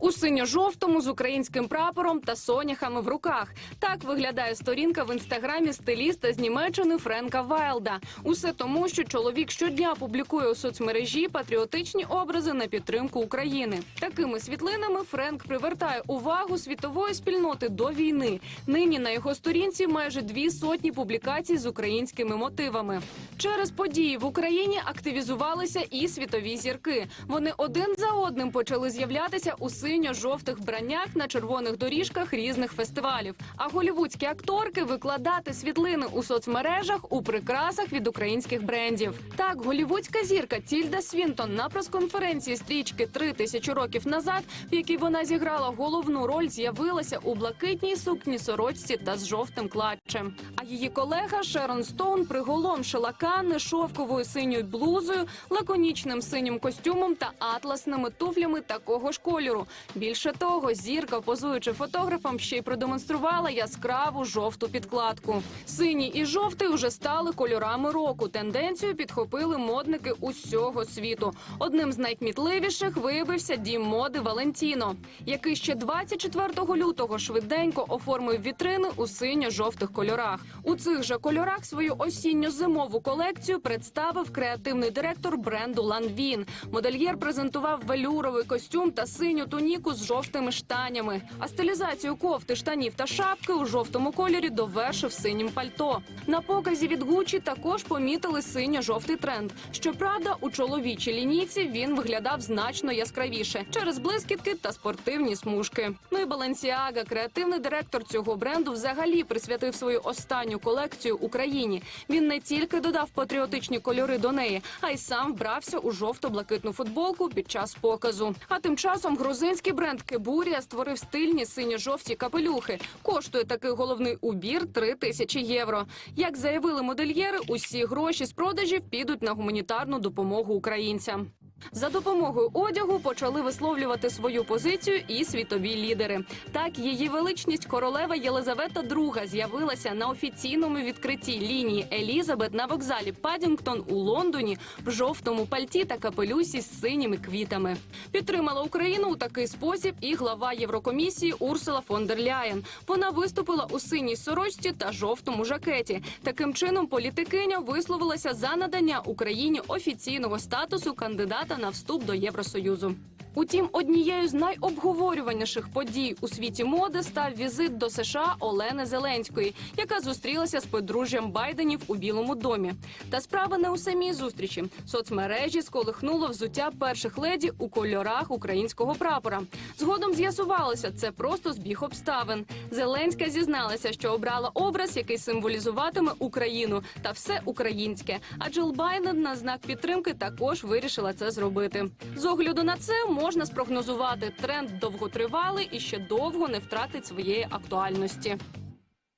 у синьо-жовтому з українським прапором та соняхами в руках. Так виглядає сторінка в інстаграмі стиліста з Німеччини Френка Вайлда. Усе тому, що чоловік щодня публікує у соцмережі патріотичні образи на підтримку України. Такими світлинами Френк привертає увагу світової спільноти до війни. Нині на його сторінці майже дві сотні публікацій з українськими мотивами. Через події в Україні активізувалися і світові зірки. Вони один за одним почали з'являтися у синьо-жовтих вбраннях на червоних доріжках різних фестивалів. А голівудські акторки викладати світлини у соцмережах у прикрасах від українських брендів. Так, голівудська зірка Тільда Свінтон на прес-конференції стрічки «Три тисячі років назад, в якій вона зіграла головну роль, з'явилася у блакитній сукні сорочці та з жовтим клатчем. А її колега Шерон Стоун приголомшила Канни шовковою синьою блузою, лаконічним синім костюмом та атласними туфлями такого ж кольору. Більше того, зірка, позуючи фотографам, ще й продемонструвала яскраву жовту підкладку. Синій і жовтий уже стали кольорами року. Тенденцію підхопили модники усього світу. Одним з найкмітливіших виявився дім моди Валентіно, який ще 24 лютого швиденько оформив вітрини у синьо-жовтих кольорах. У цих же кольорах свою осінньо-зимову колекцію представив креативний директор бренду Ланвін. Модельєр презентував велюровий костюм та синю туніку з жовтими штанями. А стилізацію кофти, штанів та шапки у жовтому кольорі довершив синім пальто. На показі від Гучі також помітили синьо-жовтий тренд. Щоправда, у чоловічій лінійці він виглядав значно яскравіше через блискітки та спортивні смужки. Ну і Баленсіага, креативний директор цього бренду, взагалі присвятив свою останню колекцію Україні. Він не тільки додав патріотичні кольори до неї, а й сам вбрався у жовто-блакитну футболку під час показу. А тим часом грузинський бренд Кебурія створив стильні синьо-жовті капелюхи. Коштує такий головний убір 3 тисячі євро. Як заявили модельєри, усі гроші з продажів підуть на гуманітарну допомогу українцям. За допомогою одягу почали висловлювати свою позицію і світові лідери. Так, її величність королева Єлизавета II з'явилася на офіційному відкритті лінії Елізабет на вокзалі Падінгтон у Лондоні в жовтому пальті та капелюсі з синіми квітами. Підтримала Україну у такий спосіб і глава Єврокомісії Урсула фон дер Ляєн. Вона виступила у синій сорочці та жовтому жакеті. Таким чином, політикиня висловилася за надання Україні офіційного статусу кандидата на вступ до Євросоюзу. Утім, однією з найобговорюваніших подій у світі моди став візит до США Олени Зеленської, яка зустрілася з подружжям Байденів у Білому домі. Та справа не у самій зустрічі. Соцмережі сколихнуло взуття перших леді у кольорах українського прапора. Згодом з'ясувалося, це просто збіг обставин. Зеленська зізналася, що обрала образ, який символізуватиме Україну та все українське. А Джил Байден на знак підтримки також вирішила це зробити. З огляду на це можна спрогнозувати тренд довготривалий і ще довго не втратить своєї актуальності.